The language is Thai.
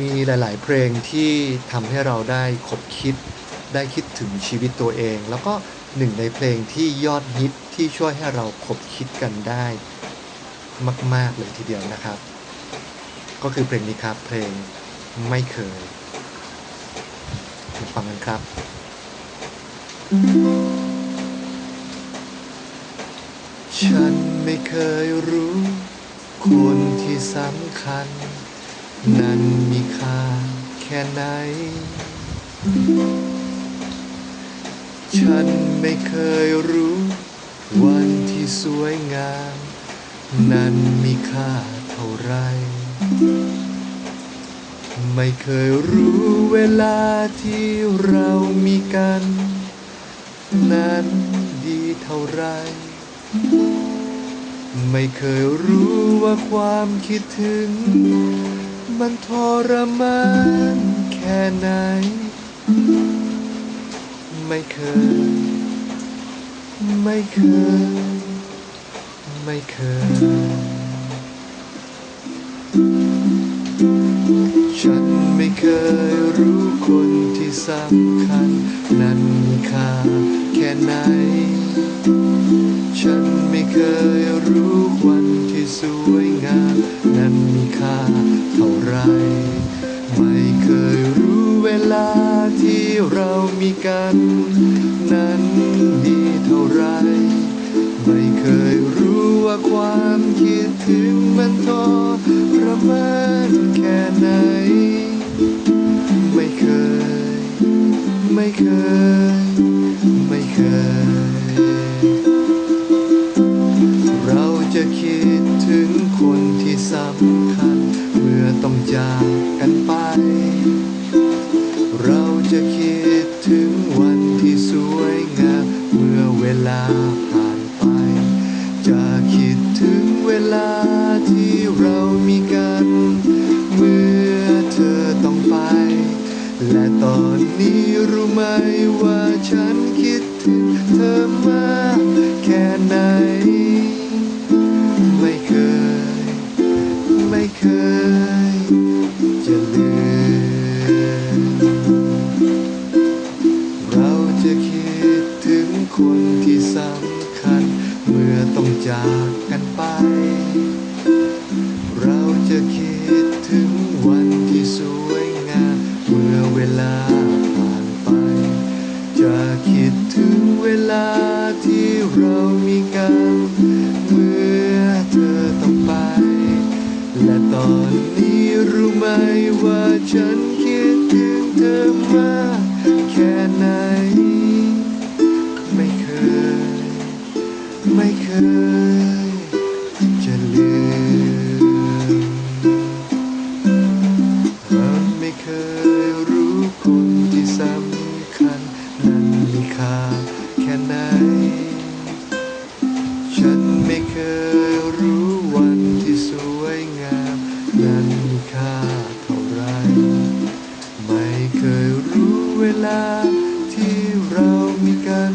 มีหลาย ๆ เพลงที่ทำให้เราได้คบคิด ได้คิดถึงชีวิตตัวเอง แล้วก็หนึ่งในเพลงที่ยอดฮิตที่ช่วยให้เราคบคิดกันได้ มาก ๆ เลยทีเดียวนะครับ ก็คือเพลงนี้ครับ เพลงไม่เคยฟังกันครับ ฉันไม่เคยรู้ คนที่สำคัญ นั้นมีค่าแค่ไหน ฉันไม่เคยรู้ วันที่สวยงาม นั้นมีค่าเท่าไร ไม่เคยรู้เวลาที่เรามีกัน นั้นดีเท่าไรไม่เคยรู้ว่าความคิดถึง มันทรมานแค่ไหน ไม่เคย ไม่เคย ไม่เคย ฉันไม่เคยรู้คนที่สำคัญ นั้นมีค่าแค่ไหน ฉันไม่เคยรู้วันที่สวยงาม เรามีกัน นั้นดีเท่าไร ไม่เคยรู้ว่าความคิดถึงมันทระมานแค่ไหน ไม่เคย ไม่เคย ไม่เคย เราจะคิดถึงคนที่สำคัญ เมื่อต้องจาก ลาผ่านไป จะคิดถึงเวลาที่เรามีกัน เมื่อเธอต้องไป และตอนนี้รู้ไหมว่าฉันคิดถึงเธอมากแค่ไหน ต้องจากกันไป เราจะคิดถึงวันที่สวยงาม เมื่อเวลาผ่านไป จะคิดถึงเวลาที่เรามีกัน เมื่อเธอต้องไป และตอนนี้รู้ไหมว่าฉัน ไม่เคยจะลืมเราไม่เคยรู้คนที่สำคัญ นั้นมีค่าแค่ไหน ฉันไม่เคยรู้วันที่สวยงาม นั้นมีค่าเท่าไร ไม่เคยรู้เวลาที่เรามีกัน